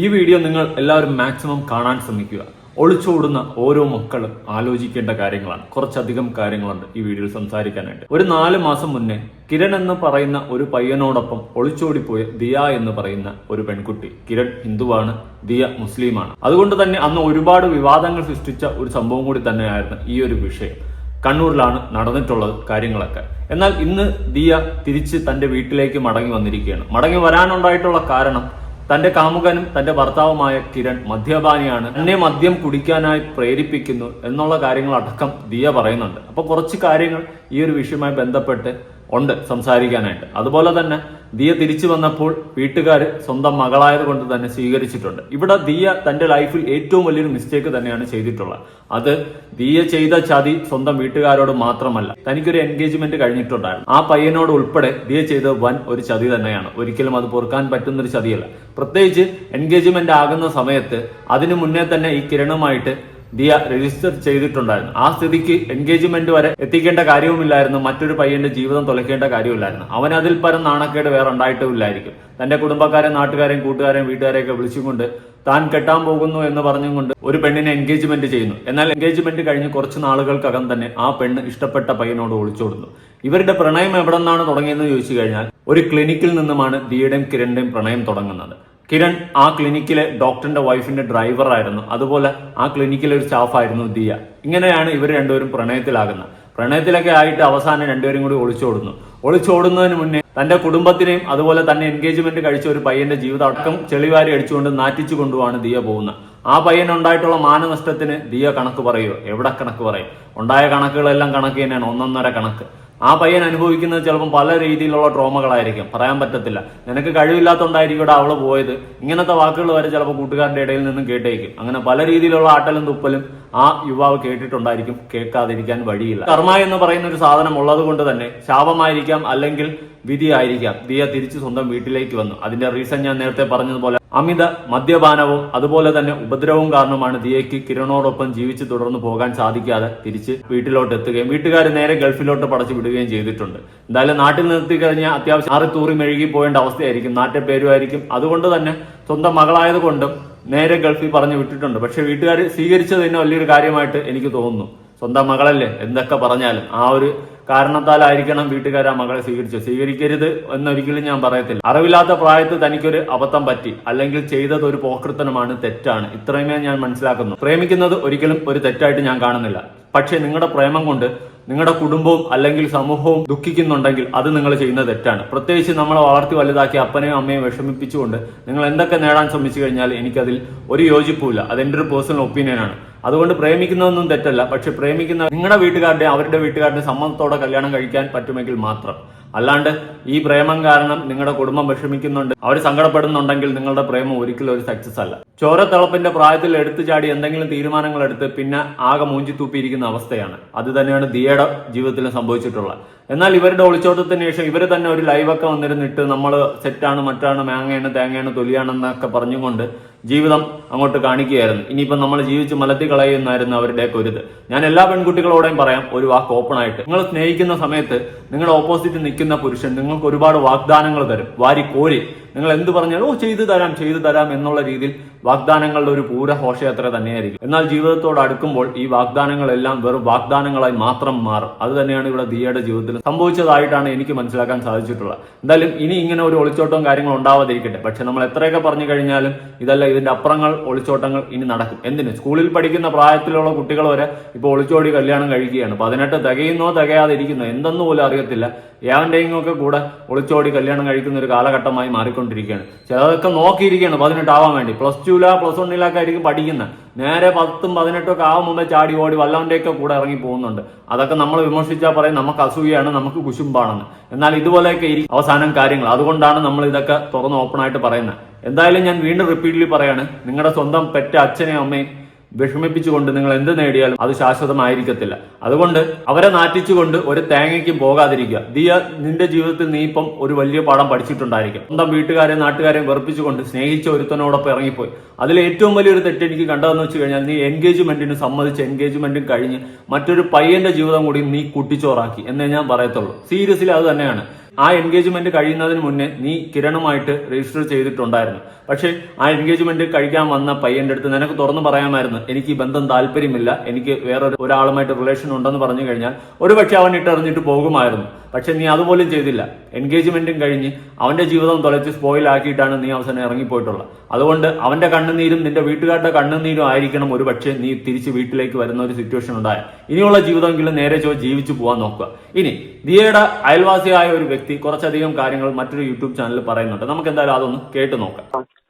ഈ വീഡിയോ നിങ്ങൾ എല്ലാവരും മാക്സിമം കാണാൻ ശ്രമിക്കുക. ഒളിച്ചോടുന്ന ഓരോ മക്കളും ആലോചിക്കേണ്ട കാര്യങ്ങളാണ്. കുറച്ചധികം കാര്യങ്ങളുണ്ട് ഈ വീഡിയോയിൽ സംസാരിക്കാനായിട്ട്. ഒരു നാല് മാസം മുന്നേ കിരൺ എന്ന് പറയുന്ന ഒരു പയ്യനോടൊപ്പം ഒളിച്ചോടിപ്പോയ ദിയ എന്ന് പറയുന്ന ഒരു പെൺകുട്ടി. കിരൺ ഹിന്ദുവാണ് ദിയ മുസ്ലിമാണ്. അതുകൊണ്ട് തന്നെ അന്ന് ഒരുപാട് വിവാദങ്ങൾ സൃഷ്ടിച്ച ഒരു സംഭവം കൂടി തന്നെയായിരുന്നു ഈ ഒരു വിഷയം. കണ്ണൂരിലാണ് നടന്നിട്ടുള്ളത് കാര്യങ്ങളൊക്കെ. എന്നാൽ ഇന്ന് ദിയ തിരിച്ച് തന്റെ വീട്ടിലേക്ക് മടങ്ങി വന്നിരിക്കുകയാണ്. മടങ്ങി വരാനുണ്ടായിട്ടുള്ള കാരണം തന്റെ കാമുകനും തന്റെ ഭർത്താവുമായ കിരൺ മദ്യപാനിയാണ്. എന്നെ മദ്യം കുടിക്കാനായി പ്രേരിപ്പിക്കുന്നു എന്നുള്ള കാര്യങ്ങളടക്കം ദിയ പറയുന്നുണ്ട്. അപ്പൊ കുറച്ച് കാര്യങ്ങൾ ഈ ഒരു വിഷയവുമായി ബന്ധപ്പെട്ട് ഉണ്ട് സംസാരിക്കാനായിട്ട്. അതുപോലെ തന്നെ ദിയ തിരിച്ചു വന്നപ്പോൾ വീട്ടുകാർ സ്വന്തം മകളായത് കൊണ്ട് തന്നെ സ്വീകരിച്ചിട്ടുണ്ട്. ഇവിടെ ദിയ തന്റെ ലൈഫിൽ ഏറ്റവും വലിയൊരു മിസ്റ്റേക്ക് തന്നെയാണ് ചെയ്തിട്ടുള്ളത്. അത് ദിയ ചെയ്ത ചതി സ്വന്തം വീട്ടുകാരോട് മാത്രമല്ല തനിക്കൊരു എൻഗേജ്മെന്റ് കഴിഞ്ഞിട്ടുണ്ടായിരുന്നു. ആ പയ്യനോട് ഉൾപ്പെടെ ദിയ ചെയ്ത വൻ ഒരു ചതി തന്നെയാണ്. ഒരിക്കലും അത് പൊറുക്കാൻ പറ്റുന്ന ഒരു ചതിയല്ല. പ്രത്യേകിച്ച് എൻഗേജ്മെന്റ് ആകുന്ന സമയത്ത് അതിനു മുന്നേ തന്നെ ഈ കിരണുമായിട്ട് ദിയ രജിസ്റ്റർ ചെയ്തിട്ടുണ്ടായിരുന്നു. ആ സ്ഥിതിക്ക് എൻഗേജ്മെന്റ് വരെ എത്തിക്കേണ്ട കാര്യവുമില്ലായിരുന്നു. മറ്റൊരു പയ്യന്റെ ജീവിതം തുലയ്ക്കേണ്ട കാര്യമില്ലായിരുന്നു അവൻ അതിൽ പരം നാണക്കേട് വേറെ ഉണ്ടായിട്ടുമില്ലായിരിക്കും. തന്റെ കുടുംബക്കാരെ നാട്ടുകാരെയും കൂട്ടുകാരെയും വീട്ടുകാരെയൊക്കെ വിളിച്ചുകൊണ്ട് താൻ കെട്ടാൻ പോകുന്നു എന്ന് പറഞ്ഞുകൊണ്ട് ഒരു പെണ്ണിനെ എൻഗേജ്മെന്റ് ചെയ്യുന്നു. എന്നാൽ എൻഗേജ്മെന്റ് കഴിഞ്ഞ് കുറച്ച് നാളുകൾക്കകം തന്നെ ആ പെണ്ണ് ഇഷ്ടപ്പെട്ട പയ്യനോട് ഒളിച്ചോടുന്നു ഇവരുടെ പ്രണയം എവിടെ നിന്നാണ് തുടങ്ങിയെന്ന് ചോദിച്ചു കഴിഞ്ഞാൽ ഒരു ക്ലിനിക്കിൽ നിന്നുമാണ് ദിയുടെയും കിരണിന്റെയും പ്രണയം തുടങ്ങുന്നത്. കിരൺ ആ ക്ലിനിക്കിലെ ഡോക്ടറിന്റെ വൈഫിന്റെ ഡ്രൈവറായിരുന്നു അതുപോലെ ആ ക്ലിനിക്കിലെ ഒരു സ്റ്റാഫായിരുന്നു ദിയ. ഇങ്ങനെയാണ് ഇവർ രണ്ടുപേരും പ്രണയത്തിലാകുന്നത്. പ്രണയത്തിലൊക്കെ ആയിട്ട് അവസാനം രണ്ടുപേരും കൂടി ഒളിച്ചോടുന്നു ഒളിച്ചോടുന്നതിന് മുന്നേ തന്റെ കുടുംബത്തിനെയും അതുപോലെ തന്നെ എൻഗേജ്മെന്റ് കഴിച്ച ഒരു പയ്യന്റെ ജീവിതം അടക്കം ചെളിവാരി അടിച്ചുകൊണ്ട് നാറ്റിച്ചു കൊണ്ടുപോവാണ് ദിയ പോകുന്നത്. ആ പയ്യൻ ഉണ്ടായിട്ടുള്ള മാനനഷ്ടത്തിന് ദിയ കണക്ക് പറയുമോ എവിടെ കണക്ക് പറയും? ഉണ്ടായ കണക്കുകളെല്ലാം കണക്ക് തന്നെയാണ്. ഒന്നൊന്നര കണക്ക്. ആ പയ്യൻ അനുഭവിക്കുന്നത് ചിലപ്പോൾ പല രീതിയിലുള്ള ട്രോമകളായിരിക്കും. പറയാൻ പറ്റത്തില്ല. നിനക്ക് കഴിവില്ലാത്തതുകൊണ്ടായിരിക്കും അവൾ പോയത്. ഇങ്ങനത്തെ വാക്കുകൾ വരെ ചിലപ്പോൾ കൂട്ടുകാരുടെ ഇടയിൽ നിന്നും കേട്ടേക്കും. അങ്ങനെ പല രീതിയിലുള്ള ആട്ടലും തുപ്പലും ആ യുവാവ് കേട്ടിട്ടുണ്ടായിരിക്കും. കേൾക്കാതിരിക്കാൻ വഴിയില്ല. കർമ്മ എന്ന് പറയുന്ന ഒരു സാധനം ഉള്ളത് കൊണ്ട് തന്നെ ശാപമായിരിക്കാം അല്ലെങ്കിൽ വിധിയായിരിക്കാം. ദിയ തിരിച്ച് സ്വന്തം വീട്ടിലേക്ക് വന്നു. അതിന്റെ റീസൺ ഞാൻ നേരത്തെ പറഞ്ഞതുപോലെ അമിത മദ്യപാനവും അതുപോലെ തന്നെ ഉപദ്രവവും കാരണമാണ് ദിയയ്ക്ക് കിരണോടൊപ്പം ജീവിച്ചു തുടർന്ന് പോകാൻ സാധിക്കാതെ തിരിച്ച് വീട്ടിലോട്ട് എത്തുകയും വീട്ടുകാർ നേരെ ഗൾഫിലോട്ട് പടച്ചു വിടുകയും ചെയ്തിട്ടുണ്ട്. എന്തായാലും നാട്ടിൽ നിർത്തി കഴിഞ്ഞാൽ അത്യാവശ്യം ആറി തൂറി മെഴുകി പോകേണ്ട അവസ്ഥയായിരിക്കും. നാട്ടിൽ പേരുമായിരിക്കും. അതുകൊണ്ട് തന്നെ സ്വന്തം മകളായതുകൊണ്ടും നേരെ ഗൾഫിൽ പറഞ്ഞു വിട്ടിട്ടുണ്ട്. പക്ഷെ വീട്ടുകാർ സ്വീകരിച്ചത് തന്നെ വലിയൊരു കാര്യമായിട്ട് എനിക്ക് തോന്നുന്നു. സ്വന്തം മകളല്ലേ? എന്തൊക്കെ പറഞ്ഞാലും ആ ഒരു കാരണത്താലായിരിക്കണം വീട്ടുകാർ ആ മകളെ സ്വീകരിച്ചു സ്വീകരിക്കരുത് എന്നൊരിക്കലും ഞാൻ പറയത്തില്ല. അറിവില്ലാത്ത പ്രായത്തിൽ തനിക്കൊരു അബദ്ധം പറ്റി അല്ലെങ്കിൽ ചെയ്തത് ഒരു പോക്കൃത്തനമാണ് തെറ്റാണ്. ഇത്രയുമേ ഞാൻ മനസ്സിലാക്കുന്നു. പ്രേമിക്കുന്നത് ഒരിക്കലും ഒരു തെറ്റായിട്ട് ഞാൻ കാണുന്നില്ല. പക്ഷേ നിങ്ങളുടെ പ്രേമം കൊണ്ട് നിങ്ങളുടെ കുടുംബവും അല്ലെങ്കിൽ സമൂഹവും ദുഃഖിക്കുന്നുണ്ടെങ്കിൽ അത് നിങ്ങൾ ചെയ്യുന്ന തെറ്റാണ്. പ്രത്യേകിച്ച് നമ്മളെ വളർത്തി വലുതാക്കി അപ്പനെയും അമ്മയും വിഷമിപ്പിച്ചുകൊണ്ട് നിങ്ങൾ എന്തൊക്കെ നേടാൻ ശ്രമിച്ചു കഴിഞ്ഞാൽ എനിക്കതിൽ ഒരു യോജിപ്പുമില്ല. അതെന്റെ ഒരു പേഴ്സണൽ ഒപ്പീനിയനാണ്. അതുകൊണ്ട് പ്രേമിക്കുന്നതൊന്നും തെറ്റല്ല. പക്ഷെ പ്രേമിക്കുന്ന നിങ്ങളുടെ വീട്ടുകാരുടെ അവരുടെ വീട്ടുകാരുടെ സമ്മതത്തോടെ കല്യാണം കഴിക്കാൻ പറ്റുമെങ്കിൽ മാത്രം. അല്ലാണ്ട് ഈ പ്രേമം കാരണം നിങ്ങളുടെ കുടുംബം വിഷമിക്കുന്നുണ്ട് അവർ സങ്കടപ്പെടുന്നുണ്ടെങ്കിൽ നിങ്ങളുടെ പ്രേമം ഒരിക്കലും ഒരു സക്സസ് അല്ല. ചോരത്തിളപ്പിന്റെ പ്രായത്തിൽ എടുത്തു ചാടി എന്തെങ്കിലും തീരുമാനങ്ങൾ എടുത്ത് പിന്നെ ആകെ മൂഞ്ചി തൂപ്പിയിരിക്കുന്ന അവസ്ഥയാണ്. അത് തന്നെയാണ് ദിയയുടെ ജീവിതത്തിൽ സംഭവിച്ചിട്ടുള്ളത്. എന്നാൽ ഇവരുടെ ഒളിച്ചോട്ടത്തിന് ശേഷം ഇവർ തന്നെ ഒരു ലൈവൊക്കെ വന്നിരുന്നിട്ട് നമ്മൾ സെറ്റാണ് മറ്റാണ് മാങ്ങയാണ് തേങ്ങയാണ് തൊലിയാണെന്നൊക്കെ പറഞ്ഞുകൊണ്ട് ജീവിതം അങ്ങോട്ട് കാണിക്കുകയായിരുന്നു. ഇനിയിപ്പം നമ്മൾ ജീവിച്ച് മലത്തി കളയുന്നായിരുന്നു അവരുടെ ഒരു ഇത്. ഞാൻ എല്ലാ പെൺകുട്ടികളോടെയും പറയാം ഒരു വാക്ക് ഓപ്പൺ ആയിട്ട്. നിങ്ങൾ സ്നേഹിക്കുന്ന സമയത്ത് നിങ്ങളുടെ ഓപ്പോസിറ്റ് നിൽക്കുന്ന പുരുഷൻ നിങ്ങൾക്ക് ഒരുപാട് വാഗ്ദാനങ്ങൾ തരും. വാരി കോരി. നിങ്ങൾ എന്ത് പറഞ്ഞാലും ഓ ചെയ്തു തരാം ചെയ്തു തരാം എന്നുള്ള രീതിയിൽ വാഗ്ദാനങ്ങളുടെ ഒരു പൂര ഘോഷയാത്ര തന്നെയായിരിക്കും. എന്നാൽ ജീവിതത്തോട് അടുക്കുമ്പോൾ ഈ വാഗ്ദാനങ്ങളെല്ലാം വെറും വാഗ്ദാനങ്ങളായി മാത്രം മാറും. അത് തന്നെയാണ് ഇവിടെ ദിയയുടെ ജീവിതത്തിൽ സംഭവിച്ചതായിട്ടാണ് എനിക്ക് മനസ്സിലാക്കാൻ സാധിച്ചിട്ടുള്ളത്. എന്തായാലും ഇനി ഇങ്ങനെ ഒരു ഒളിച്ചോട്ടവും കാര്യങ്ങളും ഉണ്ടാവാതിരിക്കട്ടെ. പക്ഷെ നമ്മൾ എത്രയൊക്കെ പറഞ്ഞു കഴിഞ്ഞാലും ഇതല്ല ഇതിന്റെ അപ്പുറങ്ങൾ ഒളിച്ചോട്ടങ്ങൾ ഇനി നടക്കും. എന്തിനു? സ്കൂളിൽ പഠിക്കുന്ന പ്രായത്തിലുള്ള കുട്ടികൾ വരെ ഇപ്പോൾ ഒളിച്ചോടി കല്യാണം കഴിക്കുകയാണ്. പതിനെട്ട് തികയുന്നോ തികയാതിരിക്കുന്നോ എന്തെന്ന് പോലും അറിയത്തില്ല. ഏവന്റെയും ഒക്കെ കൂടെ ഒളിച്ചോടി കല്യാണം കഴിക്കുന്ന ഒരു കാലഘട്ടമായി മാറിക്കൊണ്ടിരിക്കുകയാണ്. ചിലതൊക്കെ നോക്കിയിരിക്കുകയാണ് പതിനെട്ട് ആവാൻ വേണ്ടി. പ്ലസ് ടുല പ്ലസ് വണ്ണിലൊക്കെ ആയിരിക്കും പഠിക്കുന്നത് നേരെ പത്തും പതിനെട്ടും ഒക്കെ ആവും മുമ്പേ ചാടി ഓടി വല്ലവന്റെയൊക്കെ കൂടെ ഇറങ്ങി പോകുന്നുണ്ട്. അതൊക്കെ നമ്മൾ വിമർശിച്ചാൽ പറയും നമുക്ക് അസൂയാണ് നമുക്ക് കുശുമ്പാണെന്ന്. എന്നാൽ ഇതുപോലെയൊക്കെ അവസാനം കാര്യങ്ങൾ. അതുകൊണ്ടാണ് നമ്മൾ ഇതൊക്കെ തുറന്ന് ഓപ്പൺ ആയിട്ട് പറയുന്നത് എന്തായാലും ഞാൻ വീണ്ടും റിപ്പീറ്റ്ലി പറയാണ് നിങ്ങളുടെ സ്വന്തം പെറ്റ അച്ഛനെയും അമ്മയും വിഷമിപ്പിച്ചുകൊണ്ട് നിങ്ങൾ എന്ത് നേടിയാലും അത് ശാശ്വതമായിരിക്കത്തില്ല. അതുകൊണ്ട് അവരെ നാറ്റിച്ചുകൊണ്ട് ഒരു തേങ്ങയ്ക്കും പോകാതിരിക്കുക. ദിയ നിന്റെ ജീവിതത്തിൽ നീ ഇപ്പം ഒരു വലിയ പാഠം പഠിച്ചിട്ടുണ്ടായിരിക്കും. സ്വന്തം വീട്ടുകാരെ നാട്ടുകാരെയും വെറുപ്പിച്ചുകൊണ്ട് സ്നേഹിച്ച ഒരുത്തനോടൊപ്പം ഇറങ്ങിപ്പോയി. അതിൽ ഏറ്റവും വലിയൊരു തെറ്റ് എനിക്ക് കണ്ടതെന്ന് വെച്ച് കഴിഞ്ഞാൽ നീ എൻഗേജ്മെന്റിന് സമ്മതിച്ച് എൻഗേജ്മെന്റും കഴിഞ്ഞ് മറ്റൊരു പയ്യന്റെ ജീവിതം കൂടി നീ കുട്ടിച്ചോറാക്കി എന്നേ ഞാൻ പറയത്തുള്ളൂ. സീരിയസ്ലി അത് തന്നെയാണ്. ആ എൻഗേജ്മെന്റ് കഴിയുന്നതിന് മുന്നേ നീ കിരണുമായിട്ട് രജിസ്റ്റർ ചെയ്തിട്ടുണ്ടായിരുന്നു. പക്ഷേ ആ എൻഗേജ്മെന്റ് കഴിക്കാൻ വന്ന പയ്യന്റെ അടുത്ത് നിനക്ക് തുറന്നു പറയാമായിരുന്നു എനിക്ക് ഈ ബന്ധം താല്പര്യമില്ല എനിക്ക് വേറെ ഒരാളുമായിട്ട് റിലേഷൻ ഉണ്ടെന്ന് പറഞ്ഞു കഴിഞ്ഞാൽ ഒരുപക്ഷെ അവൻ ഇട്ടെറിഞ്ഞിട്ട് പോകുമായിരുന്നു. പക്ഷെ നീ അതുപോലും ചെയ്തില്ല. എൻഗേജ്മെന്റും കഴിഞ്ഞ് അവന്റെ ജീവിതം തുലച്ച് സ്പോയിൽ ആക്കിയിട്ടാണ് നീ അവസാനം ഇറങ്ങിപ്പോയിട്ടുള്ളത്. അതുകൊണ്ട് അവന്റെ കണ്ണുനീരും നിന്റെ വീട്ടുകാരുടെ കണ്ണുനീരും ആയിരിക്കണം ഒരു പക്ഷേ നീ തിരിച്ച് വീട്ടിലേക്ക് വരുന്ന ഒരു സിറ്റുവേഷൻ ഉണ്ടായ ഇനിയുള്ള ജീവിതമെങ്കിലും നേരെ ചോ ജീവിച്ചു പോകാൻ നോക്കുക. ഇനി ദിയയുടെ അയൽവാസിയായ ഒരു വ്യക്തി കുറച്ചധികം കാര്യങ്ങൾ മറ്റൊരു യൂട്യൂബ് ചാനലിൽ പറയുന്നുണ്ട്. നമുക്ക് എന്തായാലും അതൊന്ന് കേട്ടു നോക്കാം.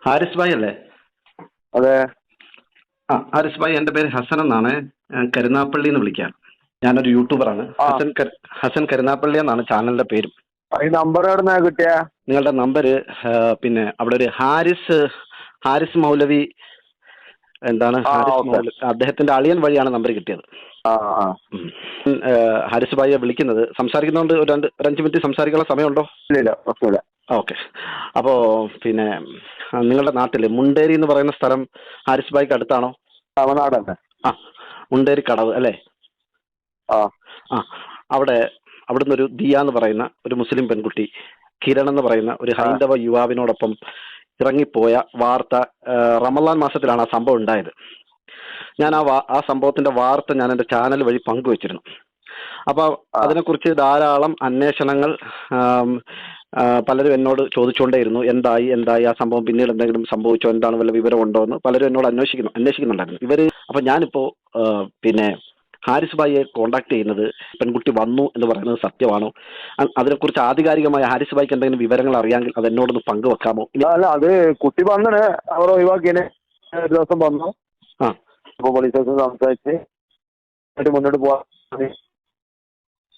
ഹാരിസ് ഭായ് അല്ലേ? അതെ. ആ ഹാരിസ് ഭായ് എന്റെ പേര് ഹസൻ എന്നാണ്. കരുനാപ്പള്ളി എന്ന് വിളിക്കാം. ഞാനൊരു യൂട്യൂബറാണ്. ഹസൻ ഹസൻ കരുനാപ്പള്ളി എന്നാണ് ചാനലിന്റെ പേര്. ഈ നമ്പർ കിട്ടിയ? നിങ്ങളുടെ നമ്പർ പിന്നെ അവിടെ ഒരു ഹാരിസ് ഹാരിസ് മൗലവി എന്താണ്? അദ്ദേഹത്തിന്റെ അളിയൻ വഴിയാണ് നമ്പർ കിട്ടിയത്. ഹാരിസ് ഭായിയെ വിളിക്കുന്നത്. സംസാരിക്കുന്നതുകൊണ്ട് ഒരു രണ്ട് ഒരു അഞ്ച് മിനിറ്റ് സംസാരിക്കാനുള്ള സമയമുണ്ടോ? ഇല്ല ഓക്കെ. അപ്പോ പിന്നെ നിങ്ങളുടെ നാട്ടിൽ മുണ്ടേരി എന്ന് പറയുന്ന സ്ഥലം ഹാരിസ് ബായ്ക്ക് അടുത്താണോ? തമിഴ്നാട് തന്നെ ആ മുണ്ടേരി കടവ് അല്ലേ? ആ. ആ അവിടെ അവിടുന്ന് ഒരു ദിയ എന്ന് പറയുന്ന ഒരു മുസ്ലിം പെൺകുട്ടി കിരൺ എന്ന് പറയുന്ന ഒരു ഹൈന്ദവ യുവാവിനോടൊപ്പം ഇറങ്ങിപ്പോയ വാർത്ത റമലാൻ റമദാൻ മാസത്തിലാണ് ആ സംഭവം ഉണ്ടായത്. ഞാൻ ആ വാ- ആ സംഭവത്തിന്റെ വാർത്ത ഞാൻ എന്റെ ചാനൽ വഴി പങ്കുവച്ചിരുന്നു. അപ്പൊ അതിനെക്കുറിച്ച് ധാരാളം അന്വേഷണങ്ങൾ പലരും എന്നോട് ചോദിച്ചുകൊണ്ടേയിരുന്നു എന്തായി എന്തായി? ആ സംഭവം പിന്നീട് എന്തെങ്കിലും സംഭവിച്ചോ? എന്താണ് വല്ല വിവരമുണ്ടോ എന്ന് പലരും എന്നോട് അന്വേഷിക്കുന്നു അന്വേഷിക്കുന്നുണ്ടായിരുന്നു. ഇവർ അപ്പൊ ഞാനിപ്പോ പിന്നെ ഹാരിസ് ഭായിയെ കോണ്ടാക്ട് ചെയ്യുന്നത് പെൺകുട്ടി വന്നു എന്ന് പറയുന്നത് സത്യമാണോ? അതിനെക്കുറിച്ച് ആധികാരികമായ ഹാരിസ് ഭായിക്ക് എന്തെങ്കിലും വിവരങ്ങൾ അറിയാമെങ്കിൽ അത് എന്നോടൊന്ന് പങ്കുവെക്കാമോ? അല്ല അത് കുട്ടി വന്നിന് അവർ ഒഴിവാക്കിയതിന് ഒരു ദിവസം വന്നു. ആ. അപ്പോൾ പോലീസ് സ്റ്റേഷൻ സംസാരിച്ച് മുന്നോട്ട്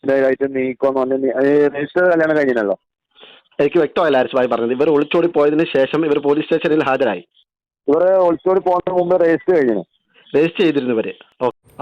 ായിട്ട് നീക്കോന്ന് പറഞ്ഞ് രജിസ്റ്റർ കല്യാണം കഴിഞ്ഞല്ലോ എനിക്ക് വ്യക്തമായില്ല ഹാരിസ് ഭായി പറഞ്ഞത്. ഇവർ ഒളിച്ചോടി പോയതിനു ശേഷം ഇവർ പോലീസ് സ്റ്റേഷനിൽ ഹാജരായി. ഇവർ ഒളിച്ചോടി പോകുന്നതിന് മുമ്പ് രജിസ്റ്റർ കഴിഞ്ഞു രജിസ്റ്റർ ചെയ്തിരുന്നു ഇവർ.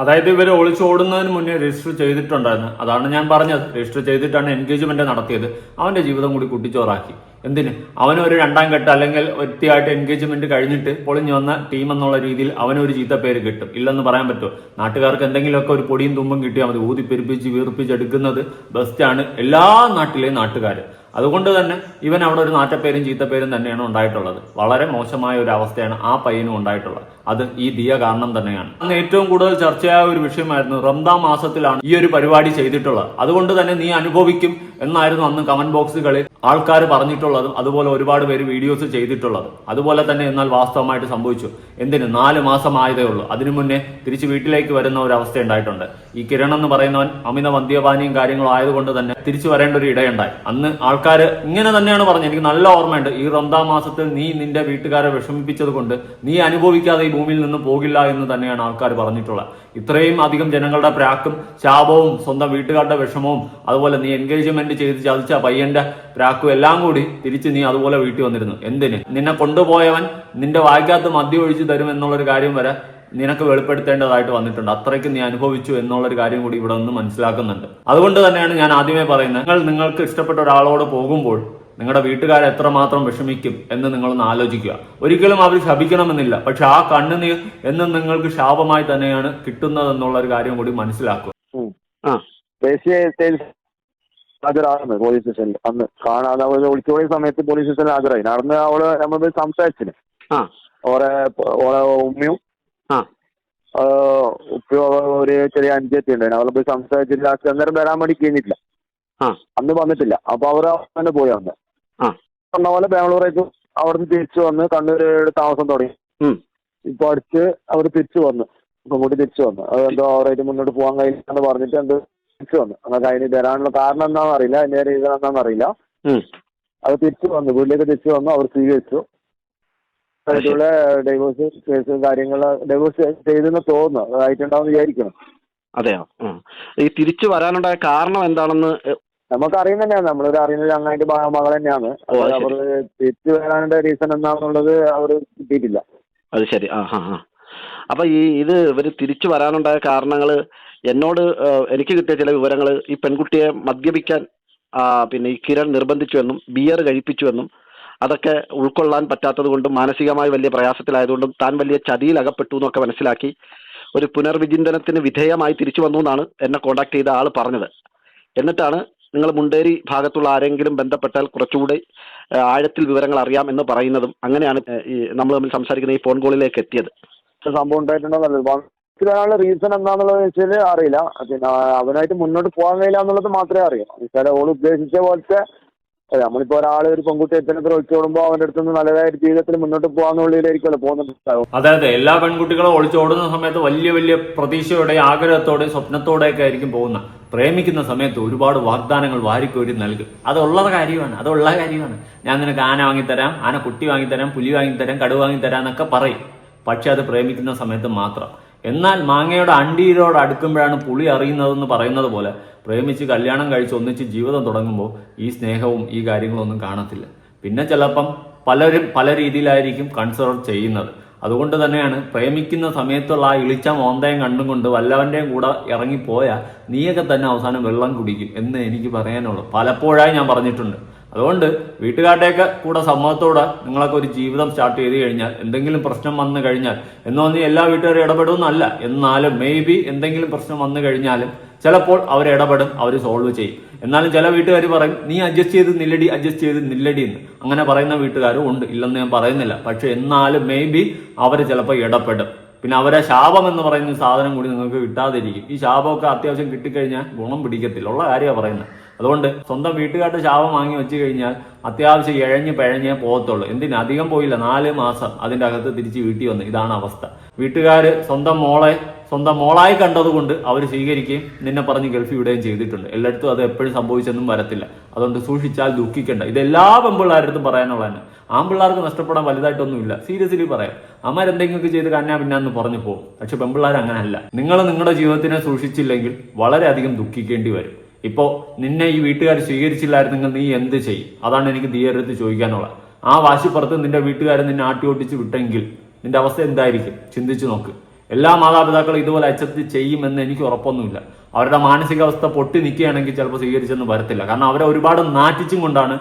അതായത് ഇവർ ഒളിച്ചോടുന്നതിന് മുന്നേ രജിസ്റ്റർ ചെയ്തിട്ടുണ്ടായിരുന്നു. അതാണ് ഞാൻ പറഞ്ഞത്. രജിസ്റ്റർ ചെയ്തിട്ടാണ് എൻഗേജ്മെന്റ് നടത്തിയത്. അവന്റെ ജീവിതം കൂടി കുട്ടിച്ചോറാക്കി. എന്തിന്? അവന് ഒരു രണ്ടാം ഘട്ടം അല്ലെങ്കിൽ വ്യക്തിയായിട്ട് എൻഗേജ്മെന്റ് കഴിഞ്ഞിട്ട് പൊളിഞ്ഞു വന്ന ടീം എന്നുള്ള രീതിയിൽ അവനൊരു ചീത്ത പേര് കിട്ടും. ഇല്ലെന്ന് പറയാൻ പറ്റുമോ? നാട്ടുകാർക്ക് എന്തെങ്കിലുമൊക്കെ ഒരു പൊടിയും തുമ്പും കിട്ടിയാൽ മതി. ഊതിപ്പെരുപ്പിച്ച് വീർപ്പിച്ചെടുക്കുന്നത് ബെസ്റ്റാണ് എല്ലാ നാട്ടിലെയും നാട്ടുകാർ അതുകൊണ്ട് തന്നെ ഇവൻ അവിടെ ഒരു നാറ്റപ്പേരും ചീത്തപ്പേരും തന്നെയാണ് ഉണ്ടായിട്ടുള്ളത്. വളരെ മോശമായ ഒരു അവസ്ഥയാണ് ആ പയ്യനും ഉണ്ടായിട്ടുള്ളത്. അത് ഈ ദിയ കാരണം തന്നെയാണ്. അന്ന് ഏറ്റവും കൂടുതൽ ചർച്ചയായ ഒരു വിഷയമായിരുന്നു റംദാം മാസത്തിലാണ് ഈ ഒരു പരിപാടി ചെയ്തിട്ടുള്ളത്. അതുകൊണ്ട് തന്നെ നീ അനുഭവിക്കും എന്നായിരുന്നു അന്ന് കമന്റ് ബോക്സുകളിൽ ആൾക്കാർ പറഞ്ഞിട്ടുള്ളതും അതുപോലെ ഒരുപാട് പേര് വീഡിയോസ് ചെയ്തിട്ടുള്ളത്. അതുപോലെ തന്നെ എന്നാൽ വാസ്തവമായിട്ട് സംഭവിച്ചു. എന്തിന്? നാല് മാസം ആയതേ ഉള്ളൂ. അതിനു മുന്നേ തിരിച്ച് വീട്ടിലേക്ക് വരുന്ന ഒരു അവസ്ഥ ഉണ്ടായിട്ടുണ്ട്. ഈ കിരൺ എന്ന് പറയുന്നവൻ അമിത മദ്യപാനിയും കാര്യങ്ങളും ആയതുകൊണ്ട് തന്നെ തിരിച്ചു വരേണ്ട ഒരു ഇടയുണ്ടായി. അന്ന് ആൾക്കാർ ഇങ്ങനെ തന്നെയാണ് പറഞ്ഞത്. എനിക്ക് നല്ല ഓർമ്മയുണ്ട്. ഈ റംദാ മാസത്തിൽ നീ നിന്റെ വീട്ടുകാരെ വിഷമിപ്പിച്ചത് കൊണ്ട് നീ അനുഭവിക്കാതെ ഈ ഭൂമിയിൽ നിന്ന് പോകില്ല എന്ന് തന്നെയാണ് ആൾക്കാർ പറഞ്ഞിട്ടുള്ളത്. ഇത്രയും അധികം ജനങ്ങളുടെ പ്രാക്കും ശാപവും സ്വന്തം വീട്ടുകാരുടെ വിഷമവും അതുപോലെ നീ എൻഗേജ്മെന്റ് ചെയ്ത് ചതിച്ച പയ്യന്റെ പ്രാക്കും എല്ലാം കൂടി തിരിച്ച് നീ അതുപോലെ വീട്ടിൽ വന്നിരുന്നു. എന്തിന്? നിന്നെ കൊണ്ടുപോയവൻ നിന്റെ വായിക്കാത്ത മദ്യം ഒഴിച്ചു തരും എന്നുള്ളൊരു കാര്യം വരെ നിനക്ക് വെളിപ്പെടുത്തേണ്ടതായിട്ട് വന്നിട്ടുണ്ട്. അത്രയ്ക്ക് നീ അനുഭവിച്ചു എന്നുള്ളൊരു കാര്യം കൂടി ഇവിടെ നിന്ന് മനസ്സിലാക്കുന്നുണ്ട്. അതുകൊണ്ട് തന്നെയാണ് ഞാൻ ആദ്യമേ പറയുന്നത് നിങ്ങൾ നിങ്ങൾക്ക് ഇഷ്ടപ്പെട്ട ഒരാളോട് പോകുമ്പോൾ നിങ്ങളുടെ വീട്ടുകാർ എത്രമാത്രം വിഷമിക്കും എന്ന് നിങ്ങളൊന്ന് ആലോചിക്കുക. ഒരിക്കലും അവർ ശപിക്കണമെന്നില്ല. പക്ഷെ ആ കണ്ണുനീർ എന്നും നിങ്ങൾക്ക് ശാപമായി തന്നെയാണ് കിട്ടുന്നത് എന്നുള്ള ഒരു കാര്യം കൂടി മനസ്സിലാക്കുക. ഹാജരാകുന്നു പോലീസ് സ്റ്റേഷനിൽ. അന്ന് കാണാതെ അവർ ഒളിച്ചോടിയ സമയത്ത് പോലീസ് സ്റ്റേഷനിൽ ഹാജരായി. നടന്ന് അവൾ നമ്മൾ പോയി സംസാരിച്ചിന് ഓരോ ഓരോ ഉമ്മയും ഒരു ചെറിയ അഞ്ചെത്തി ഉണ്ടായിരുന്നു അവളെ പോയി സംസാരിച്ചിട്ട് ലാസ്റ്റ് അന്നേരം വരാൻ വേണ്ടി കഴിഞ്ഞിട്ടില്ല. അന്ന് വന്നിട്ടില്ല. അപ്പൊ അവർ തന്നെ പോയി അന്ന്. പറഞ്ഞ പോലെ ബാംഗ്ലൂരേക്ക് അവിടുന്ന് തിരിച്ചു വന്ന് കണ്ണൂര് താമസം തുടങ്ങി. ഇപ്പൊ അടുത്ത് അവർ തിരിച്ചു വന്നു. കൂടി തിരിച്ചു വന്നു. അത് എന്തോ അവരായിട്ട് മുന്നോട്ട് പോകാൻ കഴിയില്ല എന്ന് പറഞ്ഞിട്ട് എന്തോ തിരിച്ചു വന്നു. അങ്ങനെ അതിന് വരാനുള്ള കാരണം എന്താണെന്ന് അറിയില്ല. അതിന്റെ റീസൺ എന്താണെന്ന് അറിയില്ല. അത് തിരിച്ചു വന്നു. വീട്ടിലേക്ക് തിരിച്ചു വന്നു അവർ സ്വീകരിച്ചു. അതിലുള്ള ഡൈവോഴ്സ് കേസ് കാര്യങ്ങൾ ഡൈവോഴ്സ് ചെയ്തെന്ന് തോന്നുന്നു. അതായിട്ടുണ്ടാവും വിചാരിക്കണം അതെയോ? ആ. ഈ തിരിച്ചു വരാനുണ്ടായ കാരണം എന്താണെന്ന് നമുക്ക് അറിയുന്ന തന്നെയാണ്. നമ്മളൊരു അറിയുന്ന അങ്ങായിട്ട് മകൾ തന്നെയാണ്. അവർ തിരിച്ചു വരാനുള്ള റീസൺ എന്താണെന്നുള്ളത് അവർ കിട്ടിയിട്ടില്ല. അത് ശരി. ആ ഹാ ഹാ അപ്പൊ ഈ ഇത് ഇവർ തിരിച്ചു വരാനുണ്ടായ കാരണങ്ങൾ എന്നോട് എനിക്ക് കിട്ടിയ ചില വിവരങ്ങൾ ഈ പെൺകുട്ടിയെ മദ്യപിക്കാൻ പിന്നെ ഈ കിരൺ നിർബന്ധിച്ചുവെന്നും ബിയർ കഴിപ്പിച്ചുവെന്നും അതൊക്കെ ഉൾക്കൊള്ളാൻ പറ്റാത്തത് കൊണ്ടും മാനസികമായി വലിയ പ്രയാസത്തിലായതുകൊണ്ടും താൻ വലിയ ചതിയിൽ അകപ്പെട്ടു എന്നൊക്കെ മനസ്സിലാക്കി ഒരു പുനർവിചിന്തനത്തിന് വിധേയമായി തിരിച്ചു വന്നു എന്നാണ് എന്നെ കോണ്ടാക്ട് ചെയ്ത ആൾ പറഞ്ഞത്. എന്നിട്ടാണ് നിങ്ങൾ മുണ്ടേരി ഭാഗത്തുള്ള ആരെങ്കിലും ബന്ധപ്പെട്ടാൽ കുറച്ചുകൂടി ആഴത്തിൽ വിവരങ്ങൾ അറിയാം എന്ന് പറയുന്നതും അങ്ങനെയാണ് ഈ നമ്മൾ തമ്മിൽ സംസാരിക്കുന്ന ഈ ഫോൺ കോളിലേക്ക് എത്തിയത്. സംഭവം ഉണ്ടായിട്ടുണ്ടോ റീസൺ എന്താണെന്നുള്ളത് വെച്ചാൽ അറിയില്ല. പിന്നെ അവനായിട്ട് മുന്നോട്ട് പോകാൻ കഴിയില്ല എന്നുള്ളത് മാത്രമേ അറിയാം. ഓൾ ഉദ്ദേശിച്ച പോലത്തെ നമ്മളിപ്പോ ഒരാൾ ഒരു പെൺകുട്ടി എത്തനത്തിൽ ഒളിച്ചോടുമ്പോൾ അവന്റെ അടുത്ത് നിന്ന് നല്ലതായിട്ട് ജീവിതത്തിൽ മുന്നോട്ട് പോകാന്നുള്ളിലായിരിക്കുമല്ലോ പോകുന്നുണ്ടാവും അതെ അതെ. എല്ലാ പെൺകുട്ടികളും ഒളിച്ചോടുന്ന സമയത്ത് വലിയ വലിയ പ്രതീക്ഷയോടെ ആഗ്രഹത്തോടെ സ്വപ്നത്തോടെയൊക്കെ ആയിരിക്കും പോകുന്ന പ്രേമിക്കുന്ന സമയത്ത് ഒരുപാട് വാഗ്ദാനങ്ങൾ വാരിക്കോരി നൽകും. അതുള്ള കാര്യമാണ്. അതുള്ള കാര്യമാണ്. ഞാൻ നിനക്ക് ആന വാങ്ങിത്തരാം ആന കുട്ടി വാങ്ങിത്തരാം പുലി വാങ്ങിത്തരാം കടുവ വാങ്ങിത്തരാം എന്നൊക്കെ പറയും. പക്ഷെ അത് പ്രേമിക്കുന്ന സമയത്ത് മാത്രം. എന്നാൽ മാങ്ങയുടെ അണ്ടിയിലോട് അടുക്കുമ്പോഴാണ് പുളി അറിയുന്നതെന്ന് പറയുന്നത് പോലെ പ്രേമിച്ച് കല്യാണം കഴിച്ച് ഒന്നിച്ച് ജീവിതം തുടങ്ങുമ്പോൾ ഈ സ്നേഹവും ഈ കാര്യങ്ങളൊന്നും കാണത്തില്ല. പിന്നെ ചിലപ്പം പലരും പല രീതിയിലായിരിക്കും കൺസിഡർ ചെയ്യുന്നത്. അതുകൊണ്ട് തന്നെയാണ് പ്രേമിക്കുന്ന സമയത്തുള്ള ആ ഇളിച്ച മോന്തയും കണ്ടും കൊണ്ട് വല്ലവന്റെയും കൂടെ ഇറങ്ങിപ്പോയാൽ നീയൊക്കെ തന്നെ അവസാനം വെള്ളം കുടിക്കും എന്ന് എനിക്ക് പറയാനുള്ളൂ. പലപ്പോഴായി ഞാൻ പറഞ്ഞിട്ടുണ്ട്. അതുകൊണ്ട് വീട്ടുകാരുടെയൊക്കെ കൂടെ സമ്മതത്തോടെ നിങ്ങളൊക്കെ ഒരു ജീവിതം സ്റ്റാർട്ട് ചെയ്ത് കഴിഞ്ഞാൽ എന്തെങ്കിലും പ്രശ്നം വന്നു കഴിഞ്ഞാൽ എന്ന് പറഞ്ഞാൽ എല്ലാ വീട്ടുകാരും ഇടപെടുമെന്നല്ല. എന്നാലും മേ ബി എന്തെങ്കിലും പ്രശ്നം വന്നു കഴിഞ്ഞാലും ചിലപ്പോൾ അവർ ഇടപെടും അവർ സോൾവ് ചെയ്യും. എന്നാലും ചില വീട്ടുകാർ പറയും നീ അഡ്ജസ്റ്റ് ചെയ്ത് നില്ലടി അഡ്ജസ്റ്റ് ചെയ്ത് നില്ലടി എന്ന്. അങ്ങനെ പറയുന്ന വീട്ടുകാരും ഉണ്ട്. ഇല്ലെന്ന് ഞാൻ പറയുന്നില്ല. പക്ഷെ എന്നാലും മേ ബി അവർ ചിലപ്പോൾ ഇടപെടും. പിന്നെ അവരെ ശാപം എന്ന് പറയുന്ന സാധനം കൂടി നിങ്ങൾക്ക് കിട്ടാതിരിക്കും. ഈ ശാപമൊക്കെ അത്യാവശ്യം കിട്ടിക്കഴിഞ്ഞാൽ ഗുണം പിടിക്കത്തില്ല. ഉള്ള കാര്യമാണ് പറയുന്നത്. അതുകൊണ്ട് സ്വന്തം വീട്ടുകാരുടെ ശാപം വാങ്ങി വെച്ച് കഴിഞ്ഞാൽ അത്യാവശ്യം ഇഴഞ്ഞ് പിഴഞ്ഞേ പോകത്തുള്ളൂ. എന്തിന്? അധികം പോയില്ല. നാല് മാസം അതിന്റെ അകത്ത് തിരിച്ച് വീട്ടിൽ വന്നു. ഇതാണ് അവസ്ഥ. വീട്ടുകാർ സ്വന്തം മോളെ സ്വന്തം മോളായി കണ്ടതുകൊണ്ട് അവർ സ്വീകരിക്കുകയും നിന്നെ പറഞ്ഞ് ഗൾഫിൽ വിടുകയും ചെയ്തിട്ടുണ്ട്. എല്ലായിടത്തും അത് എപ്പോഴും സംഭവിച്ചെന്നും വരത്തില്ല. അതുകൊണ്ട് സൂക്ഷിച്ചാൽ ദുഃഖിക്കേണ്ട. ഇതെല്ലാ എല്ലാ പെമ്പിള്ളാരടുത്തും പറയാനുള്ളതാണ്. ആൺപിള്ളേർക്ക് നഷ്ടപ്പെടാൻ വലുതായിട്ടൊന്നുമില്ല സീരിയസ്ലി പറയാം. അമ്മരെന്തെങ്കിലുമൊക്കെ ചെയ്ത് കന്നാ പിന്നാന്ന് പറഞ്ഞു പോകും. പക്ഷെ പെൺപിള്ളേർ അങ്ങനെയല്ല നിങ്ങൾ നിങ്ങളുടെ ജീവിതത്തിനെ സൂക്ഷിച്ചില്ലെങ്കിൽ വളരെയധികം ദുഃഖിക്കേണ്ടി വരും. ഇപ്പോ നിന്നെ ഈ വീട്ടുകാർ സ്വീകരിച്ചില്ലായിരുന്നെങ്കിൽ നീ എന്ത് ചെയ്യും? അതാണ് എനിക്ക് ധീരത്ത് ചോദിക്കാനുള്ളത്. ആ വാശിപ്പുറത്ത് നിന്റെ വീട്ടുകാരെ നിന്നെ ആട്ടി ഓട്ടിച്ച് വിട്ടെങ്കിൽ നിന്റെ അവസ്ഥ എന്തായിരിക്കും? ചിന്തിച്ചു നോക്ക്. എല്ലാ മാതാപിതാക്കളും ഇതുപോലെ അച്ചത്തി ചെയ്യുമെന്ന് എനിക്ക് ഉറപ്പൊന്നുമില്ല. അവരുടെ മാനസികാവസ്ഥ പൊട്ടി നിൽക്കുകയാണെങ്കിൽ ചിലപ്പോൾ സ്വീകരിച്ചെന്ന് വരത്തില്ല. കാരണം അവരെ ഒരുപാട് നാറ്റിച്ചും കൊണ്ടാണ്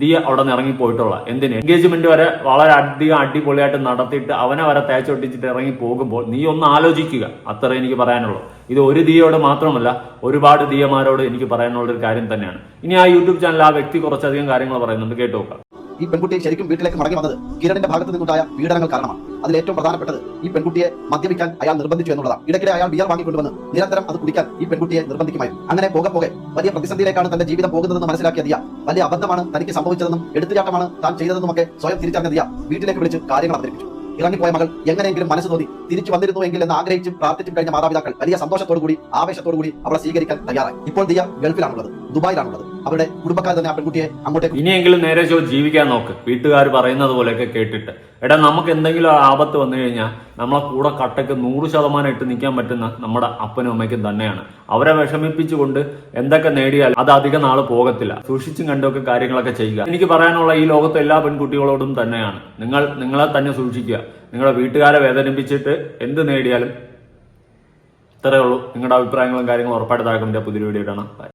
ദിയ അവിടെ നിന്ന് ഇറങ്ങി പോയിട്ടുള്ളത് എന്തിന്? എൻഗേജ്മെന്റ് വരെ വളരെ അധികം അടിപൊളിയായിട്ട് നടത്തിയിട്ട് അവനെ വരെ തേച്ചൊട്ടിച്ചിട്ട് ഇറങ്ങി പോകുമ്പോൾ നീ ഒന്ന് ആലോചിക്കുക. അത്ര എനിക്ക് പറയാനുള്ളൂ. ഇത് ഒരു ദിയയോട് മാത്രമല്ല ഒരുപാട് ദിയമാരോട് എനിക്ക് പറയാനുള്ള ഒരു കാര്യം തന്നെയാണ്. ഇനി ആ യൂട്യൂബ് ചാനൽ ആ വ്യക്തി കുറച്ചധികം കാര്യങ്ങൾ പറയുന്നുണ്ട് കേട്ടു നോക്കാം. ഈ പെൺകുട്ടി ശരിക്കും വീട്ടിലേക്ക് മടങ്ങി വന്നത് കിരണിന്റെ ഭാഗത്ത് നിന്നുണ്ടായ പീഡനങ്ങൾ കാരണമാണ്. അതിൽ ഏറ്റവും പ്രധാനപ്പെട്ടത് ഈ പെൺകുട്ടിയെ മദ്യപിക്കാൻ അയാൾ നിർബന്ധിച്ചു എന്നുള്ളതാണ്. ഇടയ്ക്കിടെ അയാൾ ബിയർ വാങ്ങിക്കൊണ്ടുവന്ന് നിരന്തരം അത് കുടിക്കാൻ ഈ പെൺകുട്ടിയെ നിർബന്ധിക്കുമായിരുന്നു. അങ്ങനെ പോകെ പോകെ വലിയ പ്രതിസന്ധിയിലേക്കാണ് തന്റെ ജീവിതം പോകുന്നതെന്ന് മനസ്സിലാക്കിയ ദിയ വലിയ അബദ്ധമാണ് തനിക്ക് സംഭവിച്ചതെന്നും എടുത്തുചാട്ടമാണ് താൻ ചെയ്തതെന്നും ഒക്കെ സ്വയം തിരിച്ചറിഞ്ഞ ദിയ വീട്ടിലേക്ക് വിളിച്ച് കാര്യങ്ങൾ അവതരിപ്പിച്ചു. ഇറങ്ങിപ്പോയ മകൾ എങ്ങനെയെങ്കിലും മനസ്സ് തോന്നി. തിരിച്ചു വന്നിരുന്നുവെങ്കിൽ എന്ന് ആഗ്രഹിച്ചും പ്രാർത്ഥിച്ചും കഴിഞ്ഞ മാതാപിതാക്കൾ വലിയ സന്തോഷത്തോടു കൂടി ആവേശത്തോടു കൂടി അവളെ സ്വീകരിക്കാൻ തയ്യാറായി. ഇപ്പോൾ ദിയ ഗൾഫിലാണുള്ളത് ദുബായിലാണുള്ളത്. അവരുടെ കുടുംബക്കാർ തന്നെ ആ പെൺകുട്ടിയെ അങ്ങോട്ടേക്ക് ഇനിയെങ്കിലും നേരെ ചോ ജീവിക്കാൻ നോക്ക്. വീട്ടുകാർ പറയുന്നത് പോലെയൊക്കെ കേട്ടിട്ട്. എടാ നമുക്ക് എന്തെങ്കിലും ആപത്ത് വന്നു കഴിഞ്ഞാൽ നമ്മളെ കൂടെ കട്ടക്ക് നൂറ് ശതമാനം ഇട്ട് നിൽക്കാൻ പറ്റുന്ന നമ്മുടെ അപ്പനും അമ്മയ്ക്കും തന്നെയാണ്. അവരെ വിഷമിപ്പിച്ചുകൊണ്ട് എന്തൊക്കെ നേടിയാൽ അത് അധികം നാൾ പോകത്തില്ല. സൂക്ഷിച്ചും കണ്ടൊക്കെ കാര്യങ്ങളൊക്കെ ചെയ്യുക. എനിക്ക് പറയാനുള്ള ഈ ലോകത്തെ എല്ലാ പെൺകുട്ടികളോടും തന്നെയാണ്. നിങ്ങൾ നിങ്ങളെ തന്നെ സൂക്ഷിക്കുക. നിങ്ങളുടെ വീട്ടുകാരെ വേദനിപ്പിച്ചിട്ട് എന്ത് നേടിയാലും ഇത്രയേ ഉള്ളൂ നിങ്ങളുടെ അഭിപ്രായങ്ങളും കാര്യങ്ങളും ഉറപ്പായിട്ട് താഴെ പുതിയ വീഡിയോ ഇടണം Bye.